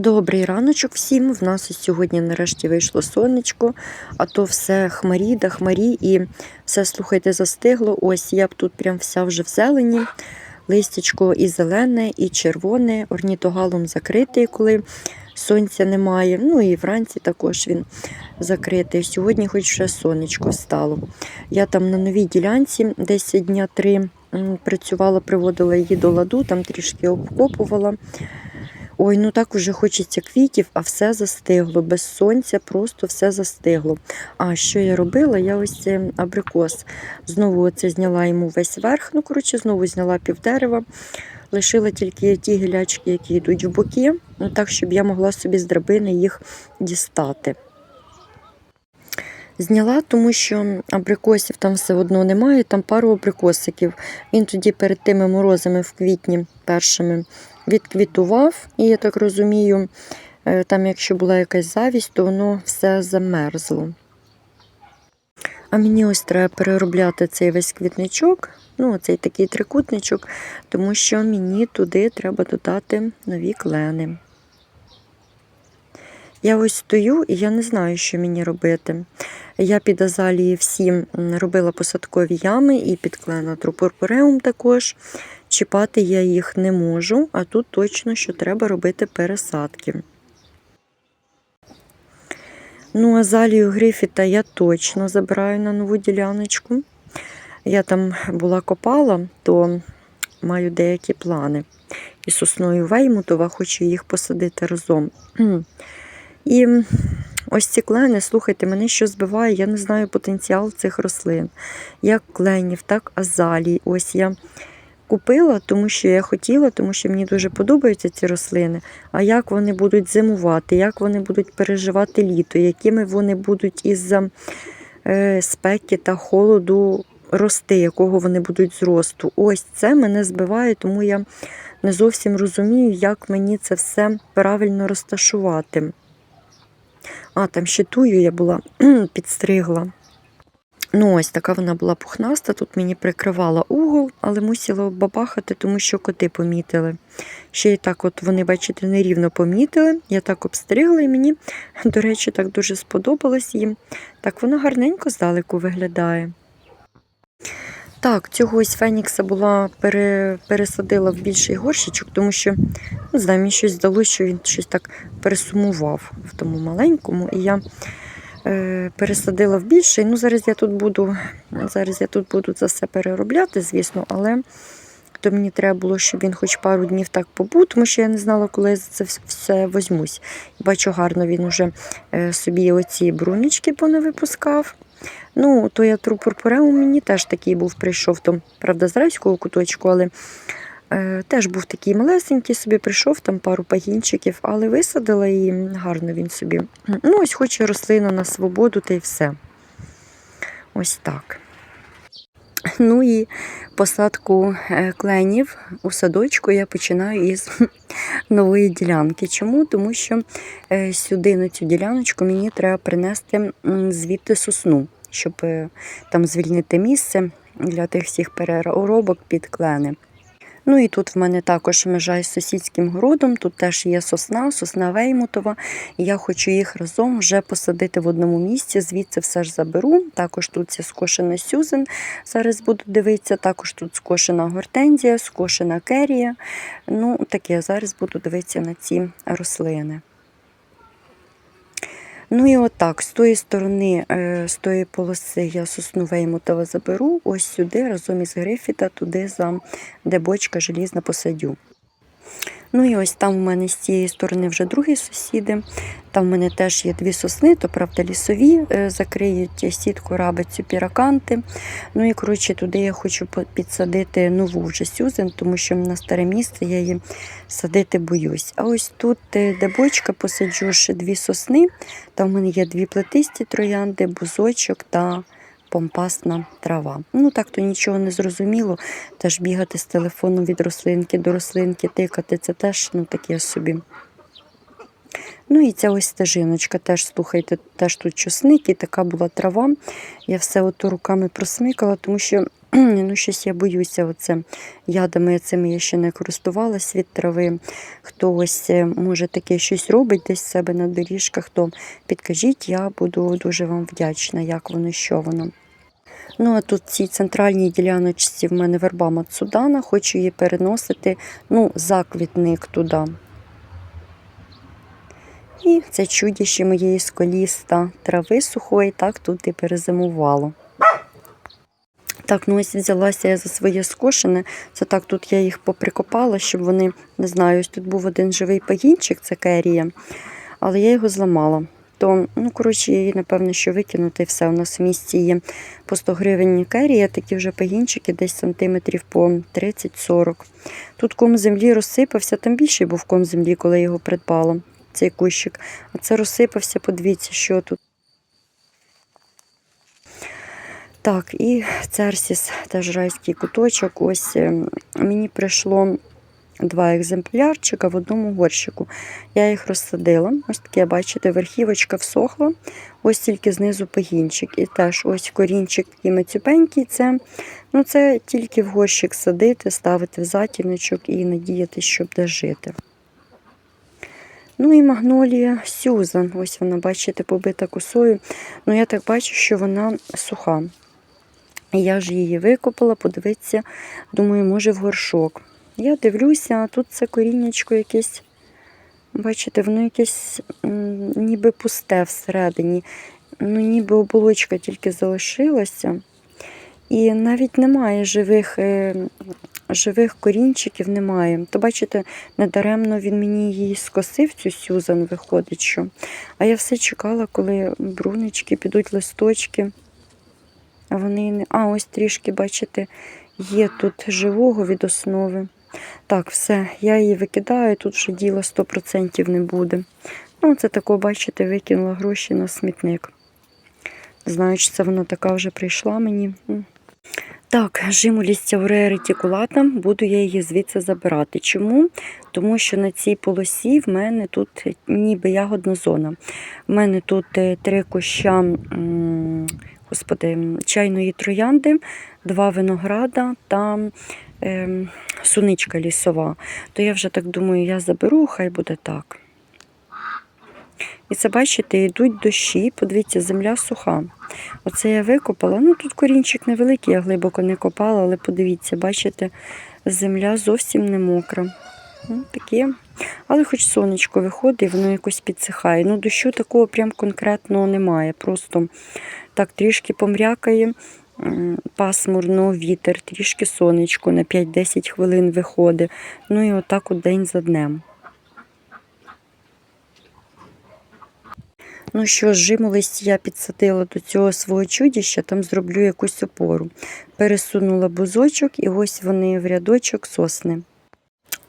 Добрий раночок всім. В нас сьогодні нарешті вийшло сонечко, а то все хмарі да хмарі і все, слухайте, застигло. Ось я б тут прям вся вже в зелені. Листячко і зелене, і червоне, орнітогалом закритий, коли сонця немає. Ну і вранці також він закритий. Сьогодні хоч вже сонечко стало. Я там на новій ділянці десь дня три працювала, приводила її до ладу, там трішки обкопувала. Ой, ну так уже хочеться квітів, а все застигло. Без сонця просто все застигло. А що я робила? Я ось цей абрикос. Знову оце зняла йому весь верх. Ну, коротше, знову зняла півдерева. Лишила тільки ті гілячки, які йдуть в боки, ну, так, щоб я могла собі з драбини їх дістати. Зняла, тому що абрикосів там все одно немає, там пару абрикосиків. Він тоді перед тими морозами в квітні першими відквітував, і я так розумію, е, там, якщо була якась завість, то воно все замерзло. А мені ось треба переробляти цей весь квітничок, ну, цей такий трикутничок, тому що мені туди треба додати нові клени. Я ось стою і я не знаю, що мені робити. Я під азалії всі робила посадкові ями і під кленотропурпуреум також. Чіпати я їх не можу, а тут точно, що треба робити пересадки. Ну, азалію Грифіта я точно забираю на нову діляночку. Я там була копала, то маю деякі плани. І сосною Веймутова хочу їх посадити разом. І ось ці клени, слухайте, мене що збиває, я не знаю потенціал цих рослин. Як кленів, так азалій. Ось я купила, тому що я хотіла, тому що мені дуже подобаються ці рослини. А як вони будуть зимувати, як вони будуть переживати літо, якими вони будуть із-за е, спеки та холоду рости, якого вони будуть зросту. Ось це мене збиває, тому я не зовсім розумію, як мені це все правильно розташувати. А, там ще тую я була підстригла. Ну, ось така вона була пухнаста. Тут мені прикривала угол, але мусила бабахати, тому що коти помітили. Ще й так, от вони, бачите, нерівно помітили. Я так обстригла, і мені, до речі, так дуже сподобалось їм. Так воно гарненько здалеку виглядає. Так, цьогось Фенікса була пере, пересадила в більший горщичок, тому що не знаю, мені щось здалося, що він щось так пересумував в тому маленькому. І я е, пересадила в більший. Ну, зараз я тут буду зараз я тут буду це все переробляти, звісно, але то мені треба було, щоб він хоч пару днів так побув, тому що я не знала, коли я за це все возьмусь. Бачу, гарно він уже е, собі оці брунічки понавипускав. Ну, то я трупурпуреум мені теж такий був, прийшов там, правда, з райського куточку, але е, теж був такий малесенький, собі прийшов там пару пагінчиків, але висадила і гарно він собі. Ну, ось хоче рослина на свободу, та й все. Ось так. Ну і посадку е, кленів у садочку я починаю із нової ділянки. Чому? Тому що е, сюди, на цю діляночку, мені треба принести звідти сосну, щоб е, там звільнити місце для тих всіх переробок під клени. Ну і тут в мене також межа із сусідським городом, тут теж є сосна, сосна Веймутова. І я хочу їх разом вже посадити в одному місці, звідси все ж заберу. Також тут є скошена сюзен, зараз буду дивитися. Також тут скошена гортензія, скошена керія. Ну, таке, зараз буду дивитися на ці рослини. Ну і отак, з тої сторони, е, з тої полоси я сосну Веймутова заберу, ось сюди, разом із Грифіта, туди, за, де бочка желізна посадю. Ну і ось там у мене з цієї сторони вже другі сусіди. Там в мене теж є дві сосни, то правда лісові, е, закриють сітку рабицю піраканти. Ну і коротше, туди я хочу підсадити нову вже сюзен, тому що на старе місце я її садити боюсь. А ось тут, е, де бочка, посаджу ще дві сосни. Там в мене є дві плетисті троянди, бузочок та помпасна трава. Ну так то нічого не зрозуміло. Теж бігати з телефоном від рослинки до рослинки, тикати це теж ну, таке собі. Ну і ця ось стежиночка, теж слухайте, теж тут чосник і така була трава. Я все ото руками просмикала, тому що Ну, щось я боюся, оце ядами цими я ще не користувалась від трави. Хто ось е, може таке щось робить десь в себе на доріжках, то підкажіть, я буду дуже вам вдячна, як воно, що воно. Ну, а тут в цій центральній діляночці в мене верба Мацудана, хочу її переносити ну, за квітник туди. І це чудіще моєї сколіста трави сухої, так тут і перезимувало. Так, ну ось взялася я за своє скошене. Це так, тут я їх поприкопала, щоб вони, не знаю, ось тут був один живий пагінчик, це керія, але я його зламала. То, ну, коротше, її, напевно, що викинути все. У нас в місті є по 100 гривень керія, такі вже пагінчики, десь сантиметрів по 30-40. Тут ком землі розсипався, там більший був ком землі, коли я його придбала, цей кущик. А це розсипався, подивіться, що тут. Так, і церсіс, теж райський куточок. Ось е, мені прийшло два екземплярчика в одному горщику. Я їх розсадила. Ось таке, бачите, верхівочка всохла, ось тільки знизу пагінчик. І теж ось корінчик такий мацюпенький. Це, ну, це тільки в горщик садити, ставити в затіночок і надіяти, щоб де жити. Ну і магнолія Сюзан. Ось вона, бачите, побита косою. Ну, я так бачу, що вона суха. Я ж її викопала, подивитися, думаю, може в горшок. Я дивлюся, а тут це коріннячко якесь, бачите, воно якесь ніби пусте всередині. Ну, ніби оболочка тільки залишилася. І навіть немає живих, е, живих корінчиків, немає. То, бачите, недаремно він мені її скосив, цю Сюзан, виходить, що. А я все чекала, коли брунички підуть листочки. Вони не. А, ось трішки, бачите, є тут живого від основи. Так, все, я її викидаю, тут вже діла 100% не буде. Ну, це тако, бачите, викинула гроші на смітник. Знаю, це вона така вже прийшла мені. Так, жимолість аурея ретикулата, буду я її звідси забирати. Чому? Тому що на цій полосі в мене тут ніби ягодна зона. В мене тут е, три куща господи, чайної троянди, два винограда та е, суничка лісова. То я вже так думаю, я заберу, хай буде так. І це, бачите, йдуть дощі, подивіться, земля суха. Оце я викопала. Ну тут корінчик невеликий, я глибоко не копала, але подивіться, бачите, земля зовсім не мокра. Ну, таке. Але хоч сонечко виходить, воно якось підсихає. Ну, дощу такого прям конкретного немає. Просто так трішки помрякає, пасмурно, вітер, трішки сонечко на 5-10 хвилин виходить. Ну і отак от день за днем. Ну що жимолисть я підсадила до цього свого чудіща, там зроблю якусь опору. Пересунула бузочок, і ось вони в рядочок сосни.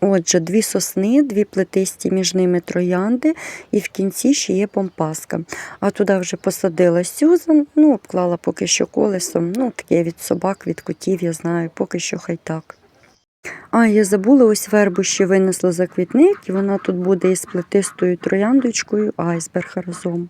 Отже, дві сосни, дві плетисті між ними троянди, і в кінці ще є помпаска. А туди вже посадила Сюзан, ну, обклала поки що колесом. Ну, таке від собак, від котів, я знаю, поки що хай так. А, я забула, ось вербу ще винесла за квітник, і вона тут буде із плетистою трояндочкою, айсберг разом.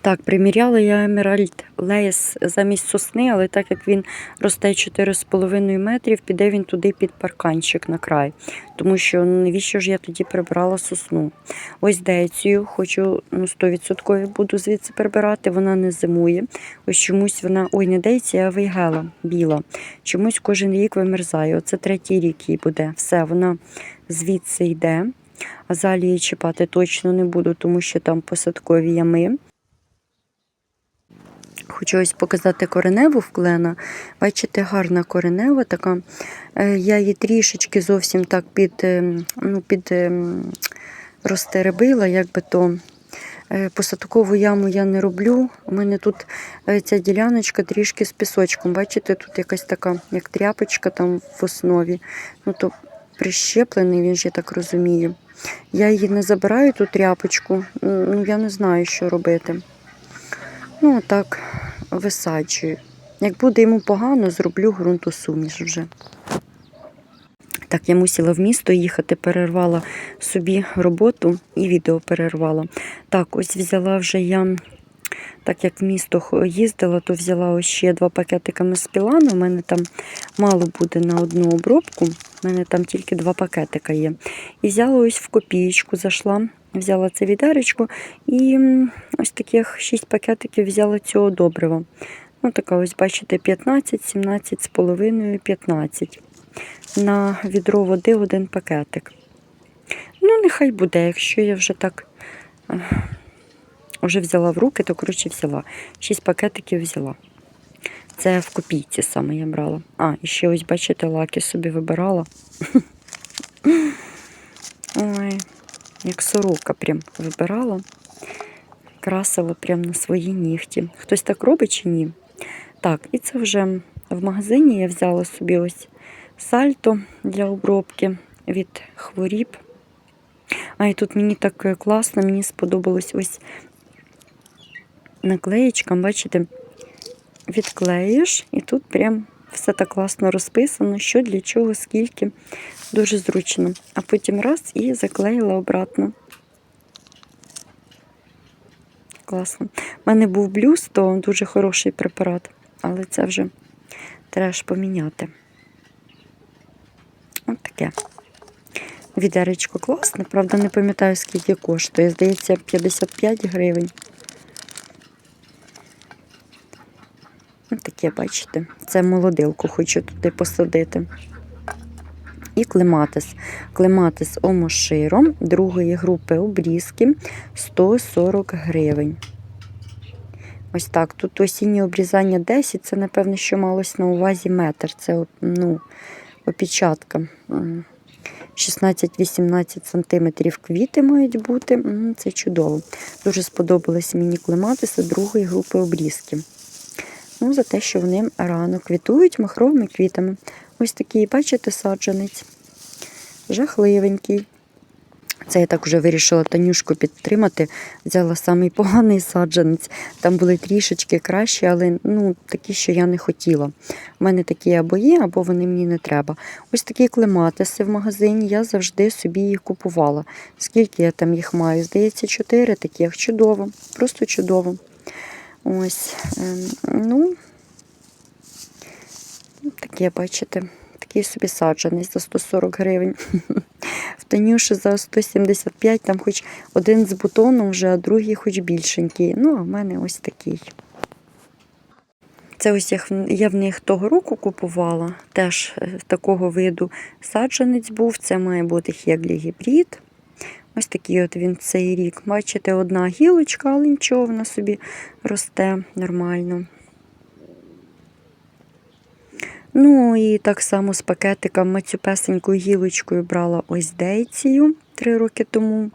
Так, приміряла я Емеральд Лейс замість сосни, але так як він росте 4,5 метрів, піде він туди під парканчик на край. Тому що ну, навіщо ж я тоді прибрала сосну? Ось децію, хочу ну, 100% буду звідси прибирати, вона не зимує. Ось чомусь вона, ой, не деція, а вейгела біла. Чомусь кожен рік вимерзає. Оце третій рік їй буде. Все, вона звідси йде. Азалії чіпати точно не буду, тому що там посадкові ями. Хочу ось показати кореневу в клена. Бачите, гарна коренева така. Е, Я її трішечки зовсім так під, ем, ну, під ем, розтеребила, як би то. Е, Посадкову яму я не роблю. У мене тут е, ця діляночка трішки з пісочком. Бачите, тут якась така, як тряпочка там в основі. Ну, то прищеплений, він ж я так розумію. Я її не забираю, ту тряпочку. Ну, я не знаю, що робити. Ну, так, висаджую. Як буде йому погано, зроблю ґрунтосуміш вже. Так, я мусила в місто їхати, перервала собі роботу і відео перервала. Так, ось взяла вже я Так як в місто їздила, то взяла ось ще два пакетика меспілану. У мене там мало буде на одну обробку. У мене там тільки два пакетика є. І взяла ось в копієчку, зайшла, взяла це відеречко і ось таких 6 пакетиків взяла цього добрива. Ну, така ось, бачите, 15, 17 з половиною, 15. На відро води один пакетик. Ну, нехай буде, якщо я вже так вже взяла в руки, то коротше взяла. Шість пакетиків взяла. Це в копійці саме я брала. А, і ще ось, бачите, лаки собі вибирала. Ой, як сорока прям вибирала. Красила прям на свої нігті. Хтось так робить чи ні? Так, і це вже в магазині я взяла собі ось сальто для обробки від хворіб. А і тут мені так е, класно, мені сподобалось ось наклеєчка, бачите, відклеїш, і тут прям все так класно розписано, що для чого, скільки. Дуже зручно. А потім раз і заклеїла обратно. Класно. У мене був блюз, то дуже хороший препарат, але це вже треба ж поміняти. От таке. Відеречко класне, правда, не пам'ятаю, скільки коштує. Здається, 55 гривень. Ось таке, бачите. Це молодилку хочу туди посадити. І клематис. Клематис омоширом другої групи обрізки 140 гривень. Ось так. Тут осіннє обрізання 10, це, напевно, що малось на увазі метр. Це ну, опечатка. 16-18 см квіти мають бути. Це чудово. Дуже сподобались мені клематиси другої групи обрізки. Ну, за те, що вони рано квітують махровими квітами. Ось такий, бачите, саджанець. Жахливенький. Це я так вже вирішила Танюшку підтримати. Взяла самий поганий саджанець. Там були трішечки кращі, але ну, такі, що я не хотіла. У мене такі або є, або вони мені не треба. Ось такі клематиси в магазині. Я завжди собі їх купувала. Скільки я там їх маю? Здається, чотири таких. Чудово, просто чудово. Ось, ем, ну, таке, бачите, такий собі саджанець за 140 гривень. В Танюші за 175, там хоч один з бутоном вже, а другий хоч більшенький. Ну, а в мене ось такий. Це ось я в них того року купувала, теж е, такого виду саджанець був. Це має бути хеглі гібрид. Ось такий от він цей рік. Бачите, одна гілочка, але нічого, вона собі росте нормально. Ну і так само з пакетиком мацюпесенькою гілочкою брала ось дейцію три роки тому.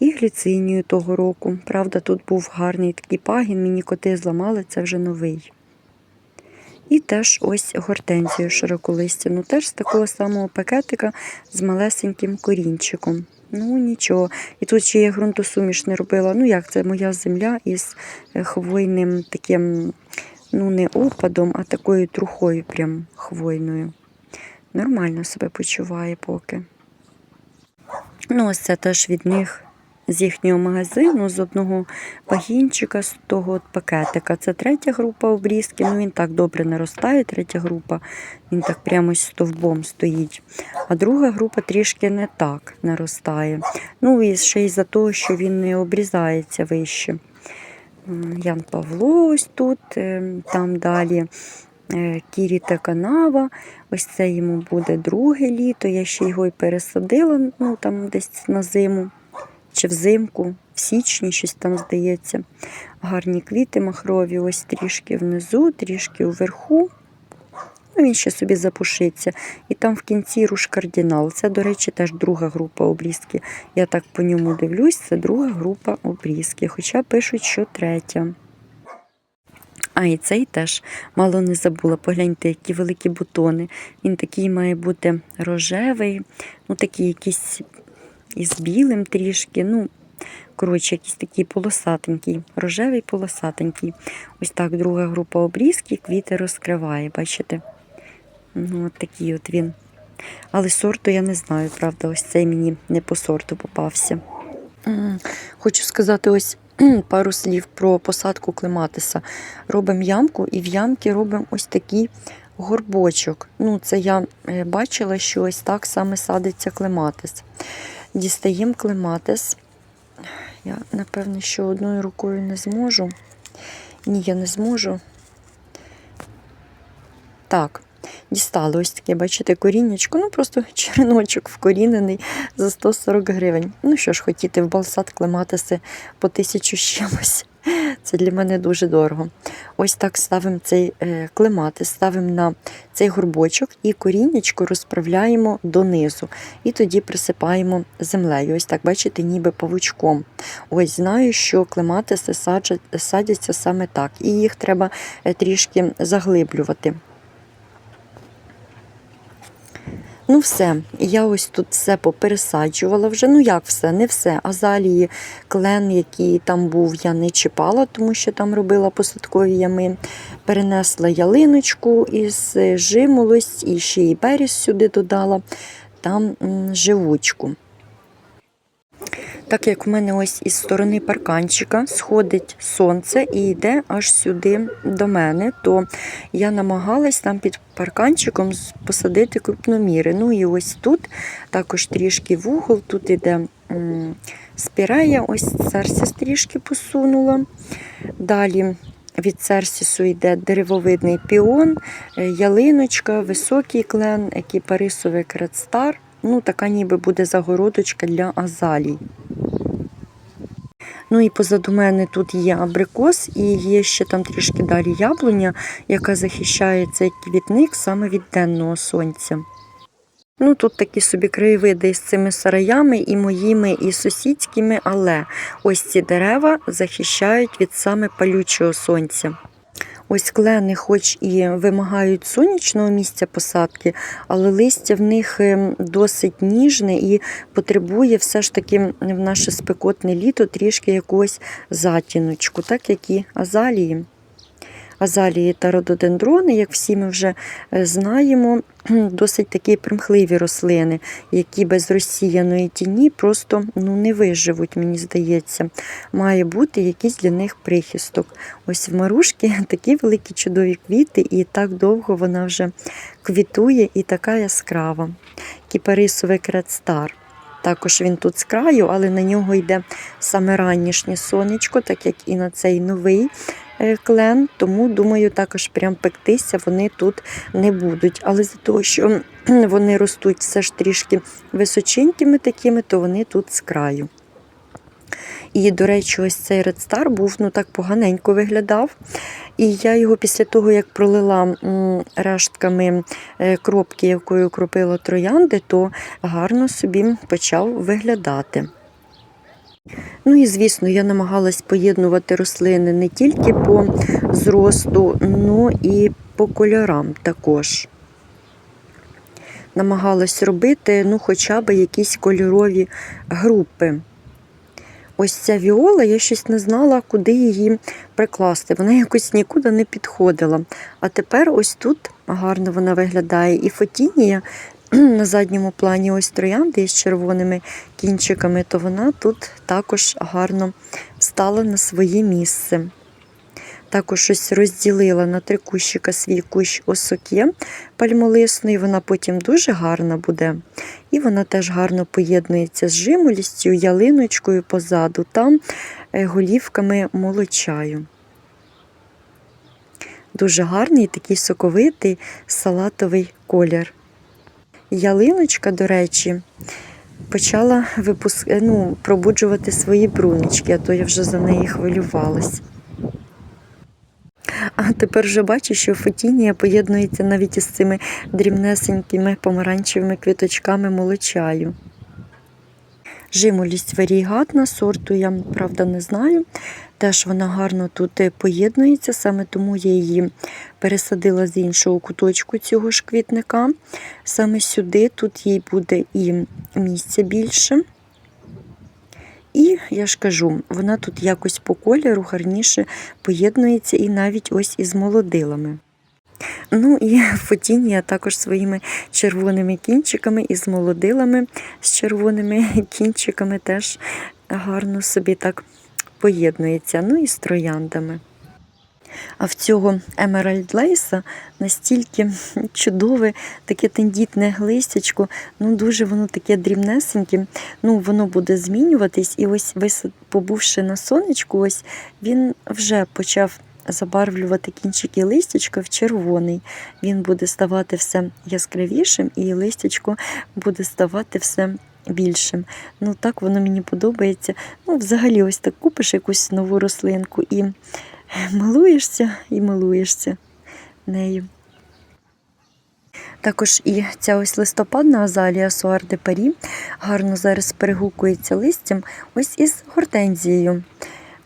І гліцинію того року. Правда, тут був гарний такий пагін, мені коти зламали, це вже новий. І теж ось гортензію широколистяну, теж з такого самого пакетика з малесеньким корінчиком. Ну, нічого. І тут ще я ґрунтосуміш не робила. Ну, як це моя земля із е, хвойним таким, ну, не опадом, а такою трухою прям хвойною. Нормально себе почуває поки. Ну, ось це теж від них з їхнього магазину, з одного пагінчика, з того от пакетика. Це третя група обрізки. Ну, він так добре наростає, третя група. Він так прямо стовбом стоїть. А друга група трішки не так наростає. Ну, і ще й за того, що він не обрізається вище. Ян Павло ось тут, е, там далі е, Кіріта канава. Ось це йому буде друге літо. Я ще його і пересадила, ну там десь на зиму чи взимку, в січні щось там здається. Гарні квіти махрові, ось трішки внизу, трішки вверху. Ну, він ще собі запушиться. І там в кінці руш кардинал. Це, до речі, теж друга група обрізки. Я так по ньому дивлюсь, це друга група обрізки. Хоча пишуть, що третя. А і цей теж мало не забула. Погляньте, які великі бутони. Він такий має бути рожевий, ну такий якийсь із білим трішки. Ну, коротше, якийсь такий полосатенький, рожевий полосатенький. Ось так друга група обрізки, квіти розкриває, бачите? Ну, от такий от він. Але сорту я не знаю, правда, ось цей мені не по сорту попався. Хочу сказати, ось пару слів про посадку клематиса. Робимо ямку і в ямки робимо ось такий горбочок. Ну, це я е, бачила, що ось так саме садиться клематис. Дістаємо клематис. Я, напевно, що одною рукою не зможу. Ні, я не зможу. Так, дістали ось таке, бачите, коріннячко. Ну, просто череночок вкорінений за 140 гривень. Ну що ж, хотіти в балсат клематиси по тисячу чимось. Це для мене дуже дорого. Ось так ставимо цей клемати, ставимо на цей горбочок і коріннячко розправляємо донизу. І тоді присипаємо землею. Ось так, бачите, ніби павучком. Ось знаю, що клематиси садяться саме так. І їх треба е, трішки заглиблювати. Ну, все, я ось тут все попересаджувала вже. Ну, як все, не все. Азалії, клен, який там був, я не чіпала, тому що там робила посадкові ями. Перенесла ялиночку із жимолость і ще й беріз сюди додала, там живучку. Так як в мене ось із сторони парканчика сходить сонце і йде аж сюди до мене, то я намагалась там під парканчиком посадити крупноміри. Ну і ось тут також трішки вугол, тут іде м, спірея, ось церсіс трішки посунула. Далі від церсісу йде деревовидний піон, е, ялиночка, високий клен, екіпарисовий кредстар. Ну, така ніби буде загородочка для азалій. Ну і позаду мене тут є абрикос, і є ще там трішки далі яблуня, яка захищає цей квітник саме від денного сонця. Ну, тут такі собі краєвиди з цими сараями, і моїми, і сусідськими, але ось ці дерева захищають від саме палючого сонця. Ось клени, хоч і вимагають сонячного місця посадки, але листя в них ем, досить ніжне і потребує все ж таки в наше спекотне літо трішки якогось затіночку, так як і азалії. Азалії та рододендрони, як всі ми вже е, знаємо, досить такі примхливі рослини, які без розсіяної тіні просто ну, не виживуть, мені здається. Має бути якийсь для них прихисток. Ось в Марушки такі великі чудові квіти, і так довго вона вже квітує і така яскрава. Кіпарисовий кредстар. Також він тут з краю, але на нього йде саме ранішнє сонечко, так як і на цей новий клен. Тому, думаю, також прям пектися вони тут не будуть. Але за того, що вони ростуть все ж трішки височенькими такими, то вони тут з краю. І, до речі, ось цей Red Star був ну так поганенько виглядав. І я його після того, як пролила рештками е, кропки, якою кропила троянди, то гарно собі почав виглядати. Ну і звісно, я намагалась поєднувати рослини не тільки по зросту, ну і по кольорам також. Намагалась робити ну, хоча б якісь кольорові групи. Ось ця віола, я щось не знала, куди її прикласти. Вона якось нікуди не підходила. А тепер ось тут гарно вона виглядає. І фотінія на задньому плані ось троянди з червоними кінчиками, то вона тут також гарно встала на своє місце. Також ось розділила на три кущика свій кущ осоке пальмолисної, вона потім дуже гарна буде. І вона теж гарно поєднується з жимолістю, ялиночкою позаду та е, голівками молочаю. Дуже гарний такий соковитий салатовий колір. Ялиночка, до речі, почала випуск... ну, пробуджувати свої брунички, а то я вже за неї хвилювалась. А тепер вже бачу, що фотінія поєднується навіть із цими дрібнесенькими помаранчевими квіточками молочаю. Жимолість варігатна, сорту я, правда, не знаю. Теж вона гарно тут е, поєднується, саме тому я її пересадила з іншого куточку цього ж квітника. Саме сюди тут їй буде і місця більше. І я ж кажу, вона тут якось по кольору гарніше поєднується і навіть ось із молодилами. Ну і фотінія також своїми червоними кінчиками і з молодилами з червоними кінчиками теж гарно собі так поєднується, ну і з трояндами. А в цього Emerald Lace настільки чудове, таке тендітне листячко, ну дуже воно таке дрібнесеньке, ну воно буде змінюватись, і ось вис- побувши на сонечку, ось він вже почав забарвлювати кінчики листячка в червоний. Він буде ставати все яскравішим, і листячко буде ставати все більшим. Ну так воно мені подобається. Ну, взагалі, ось так купиш якусь нову рослинку і милуєшся і милуєшся нею. Також і ця ось листопадна азалія Суар де Парі гарно зараз перегукується листям ось із гортензією.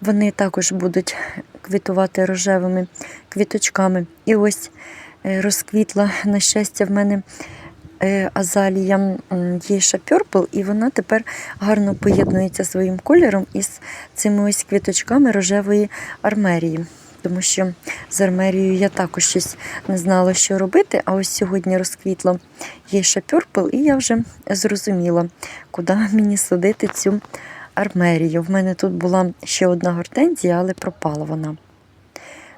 Вони також будуть квітувати рожевими квіточками. І ось е, розквітла, на щастя, в мене азалія Єйша Purple, і вона тепер гарно поєднується своїм кольором із цими ось квіточками рожевої армерії. Тому що з армерією я також щось не знала, що робити. А ось сьогодні розквітла Єйша Purple, і я вже зрозуміла, куди мені садити цю армерію. В мене тут була ще одна гортензія, але пропала вона.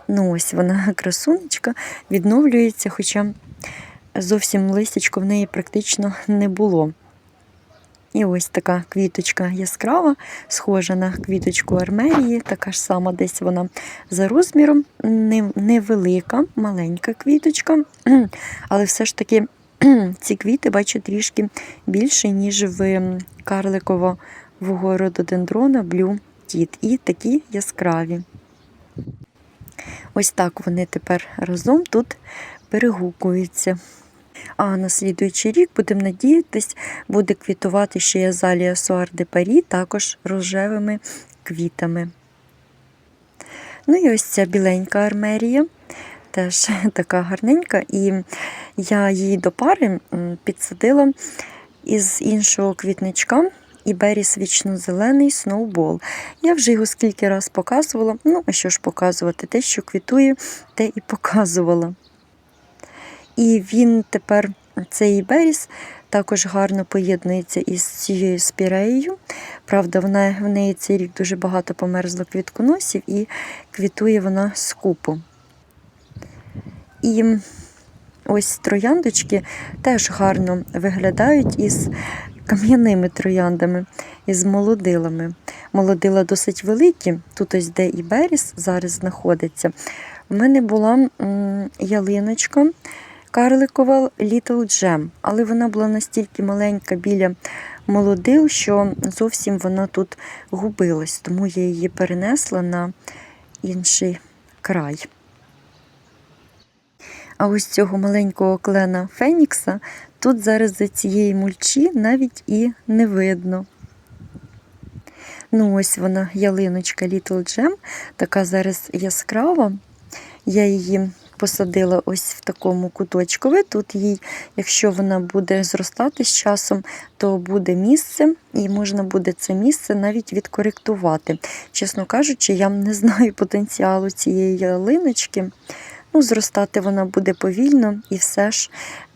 Ну ось вона красунечка, відновлюється, хоча зовсім листячко в неї практично не було. І ось така квіточка яскрава, схожа на квіточку армерії, така ж сама десь вона за розміром, невелика, маленька квіточка, але все ж таки ці квіти бачу трішки більше, ніж в карликового рододендрона Tit. І такі яскраві. Ось так вони тепер разом тут перегукуються. А на слідуючий рік, будемо надіятись, буде квітувати ще й азалія Суар де Парі, також рожевими квітами. Ну і ось ця біленька армерія, теж така гарненька. І я її до пари підсадила із іншого квітничка. І Беріс вічно-зелений сноубол. Я вже його скільки раз показувала. Ну, а що ж показувати? Те, що квітує, те і показувала. І він тепер, цей Беріс, також гарно поєднується із цією спіреєю. Правда, вона, в неї цей рік дуже багато померзло квітконосів і квітує вона скупо. І ось трояндочки теж гарно виглядають із кам'яними трояндами, із молодилами. Молодила досить великі, тут ось де і Беріс зараз знаходиться. У мене була ялиночка карликова Little Gem, але вона була настільки маленька біля молодил, що зовсім вона тут губилась, тому я її перенесла на інший край. А ось цього маленького клена Фенікса тут зараз за цієї мульчі навіть і не видно. Ну, ось вона, ялиночка Little Gem, така зараз яскрава. Я її посадила ось в такому куточкові. Тут їй, якщо вона буде зростати з часом, то буде місце, і можна буде це місце навіть відкоректувати. Чесно кажучи, я не знаю потенціалу цієї ялиночки. Ну, зростати вона буде повільно і все ж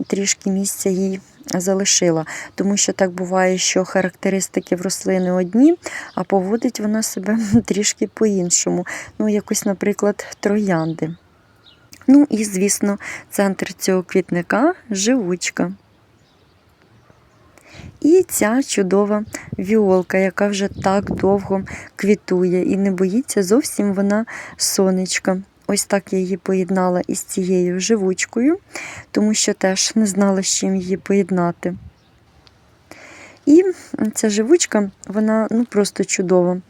трішки місця їй залишила. Тому що так буває, що характеристики в рослини одні, а поводить вона себе трішки по-іншому. Ну, якось, наприклад, троянди. Ну і, звісно, центр цього квітника живучка. І ця чудова віолка, яка вже так довго квітує і не боїться зовсім вона сонечка. Ось так я її поєднала із цією живучкою, тому що теж не знала, з чим її поєднати. І ця живучка, вона ну просто чудова.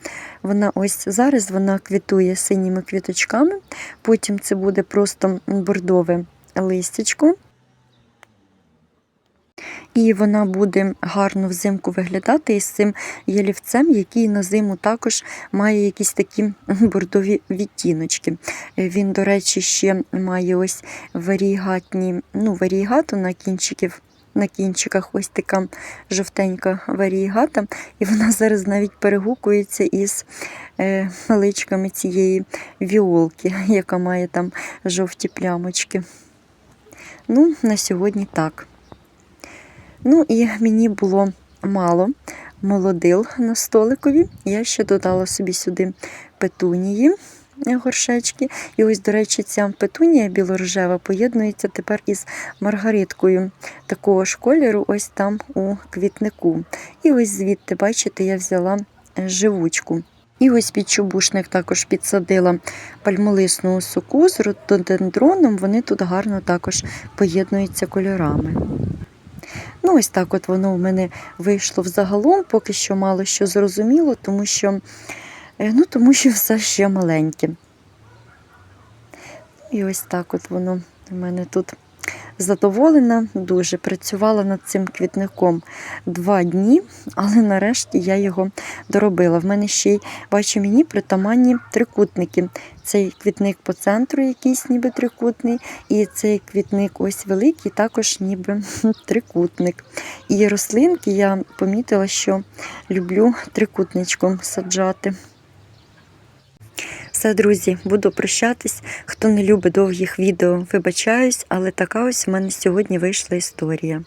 Вона ось зараз вона квітує синіми квіточками, потім це буде просто бордове листячко. І вона буде гарно взимку виглядати із цим ялівцем, який на зиму також має якісь такі бордові відтіночки. Він, до речі, ще має ось варігатні, ну, варігату на кінчиків. На кінчиках ось така жовтенька варігата, і вона зараз навіть перегукується із е, личками цієї віолки, яка має там жовті плямочки. Ну, на сьогодні так. Ну і мені було мало молодил на столикові. Я ще додала собі сюди петунії горшечки. І ось, до речі, ця петунія білорожева поєднується тепер із маргариткою такого ж кольору, ось там у квітнику. І ось звідти, бачите, я взяла е, живучку. І ось під чубушник також підсадила пальмолисну соку з рододендроном. Вони тут гарно також поєднуються кольорами. Ну, ось так от воно в мене вийшло взагалом, поки що мало що зрозуміло, тому що, ну, тому що все ще маленьке. І ось так от воно в мене тут задоволена, дуже працювала над цим квітником два дні, але нарешті я його доробила. В мене ще й, бачу, мені притаманні трикутники. Цей квітник по центру, якийсь ніби трикутний, і цей квітник ось великий, також ніби трикутник. І рослинки я помітила, що люблю трикутничком саджати. Все, друзі, буду прощатись. Хто не любить довгих відео, вибачаюсь, але така ось у мене сьогодні вийшла історія.